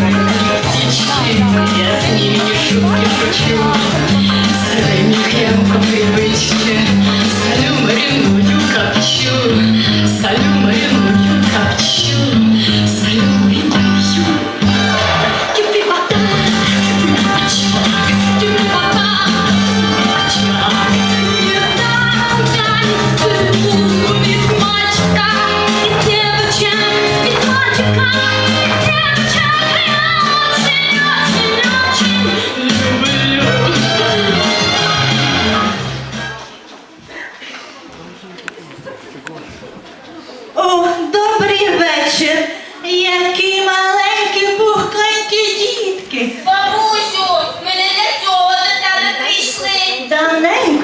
Я с ними не шутки шучу.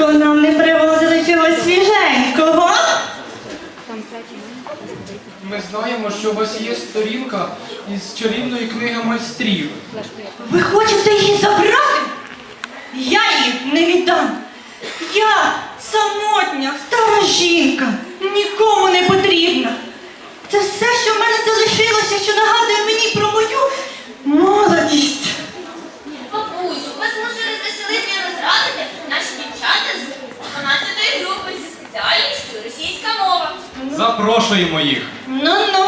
Давненько нам не привозили чогось свіженького. Ми знаємо, що у вас є сторінка із чарівної книги майстрів. Ви хочете її забрати? Я її не віддам. Я самотня, стара жінка, Запрошуємо їх. Ну-ну.